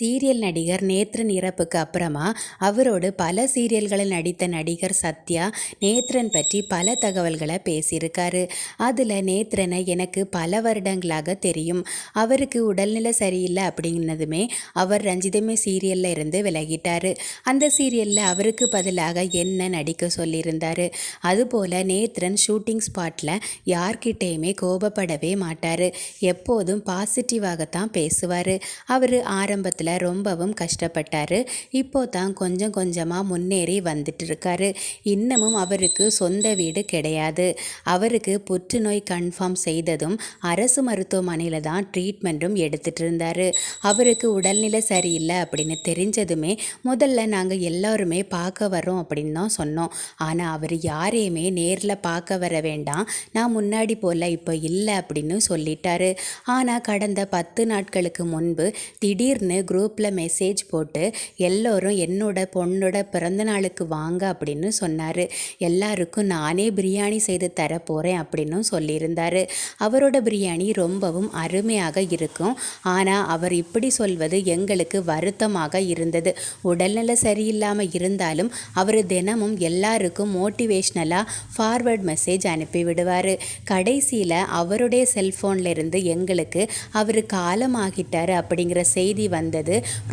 Serial நடிகர் நேத்ரன் இறப்புக்கு அப்புறமா அவரோடு பல சீரியல்களில் நடித்த நடிகர் சத்யா நேத்ரன் பற்றி பல தகவல்களை பேசியிருக்காரு. அதில் நேத்ரனை எனக்கு பல வருடங்களாக தெரியும். அவருக்கு உடல்நிலை சரியில்லை அப்படின்னதுமே அவர் ரஞ்சிதமே சீரியலில் இருந்து விலகிட்டார். அந்த சீரியலில் அவருக்கு பதிலாக என்ன நடிக்க சொல்லியிருந்தார்? அதுபோல் நேத்ரன் ஷூட்டிங் ஸ்பாட்டில் யார்கிட்டேயுமே கோபப்படவே மாட்டார். எப்போதும் பாசிட்டிவாகத்தான் பேசுவார். அவர் ஆரம்பத்தில் ரொம்பவும் கஷ்டப்பட்டார். இப்போ தான் கொஞ்சம் கொஞ்சமாக முன்னேறி வந்துட்டு இருக்காரு இன்னமும் அவருக்கு சொந்த வீடு கிடையாது. அவருக்கு புற்றுநோய் கன்ஃபார்ம் செய்ததும் அரசு மருத்துவமனையில் தான் ட்ரீட்மெண்ட்டும் எடுத்துட்டு இருந்தார் அவருக்கு உடல்நிலை சரியில்லை அப்படின்னு தெரிஞ்சதுமே முதல்ல நாங்கள் எல்லாருமே பார்க்க வரோம் அப்படின்னு தான் சொன்னோம். ஆனால் அவர் யாரையுமே நேரில் பார்க்க வர வேண்டாம். நான் முன்னாடி போல் இப்போ இல்லை அப்படின்னு சொல்லிட்டாரு. ஆனால் கடந்த பத்து நாட்களுக்கு முன்பு திடீர்னு குரூப்பில் மெசேஜ் போட்டு எல்லோரும் என்னோட பொண்ணோட பிறந்தநாளுக்கு வாங்க அப்படின்னு சொன்னார். எல்லாருக்கும் நானே பிரியாணி செய்து தர போகிறேன் அப்படின்னும் சொல்லியிருந்தார். அவரோட பிரியாணி ரொம்பவும் அருமையாக இருக்கும். ஆனால் அவர் இப்படி சொல்வது எங்களுக்கு வருத்தமாக இருந்தது. உடல்நிலை சரியில்லாமல் இருந்தாலும் அவர் தினமும் எல்லாருக்கும் மோட்டிவேஷ்னலாக ஃபார்வர்ட் மெசேஜ் அனுப்பிவிடுவார் கடைசியில் அவருடைய செல்ஃபோன்லேருந்து எங்களுக்கு அவர் காலமாகிட்டார் அப்படிங்கிற செய்தி வந்தது.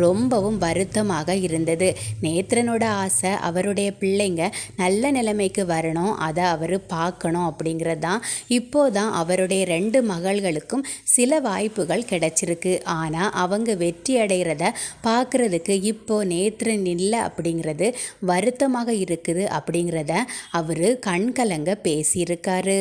ரொம்பவும் வருத்தமாக இருந்தது. நேத்ரனோட ஆசை அவருடைய பிள்ளைங்க நல்ல நிலைமைக்கு வரணும் அதை அவர் பார்க்கணும் அப்படிங்கிறது தான். இப்போதான் அவருடைய ரெண்டு மகள்களுக்கும் சில வாய்ப்புகள் கிடைச்சிருக்கு. ஆனால் அவங்க வெற்றி அடைகிறத பார்க்குறதுக்கு இப்போ நேத்ரன் இல்லை அப்படிங்கிறது வருத்தமாக இருக்குது அப்படிங்கிறத அவர் கண்கலங்க பேசியிருக்காரு.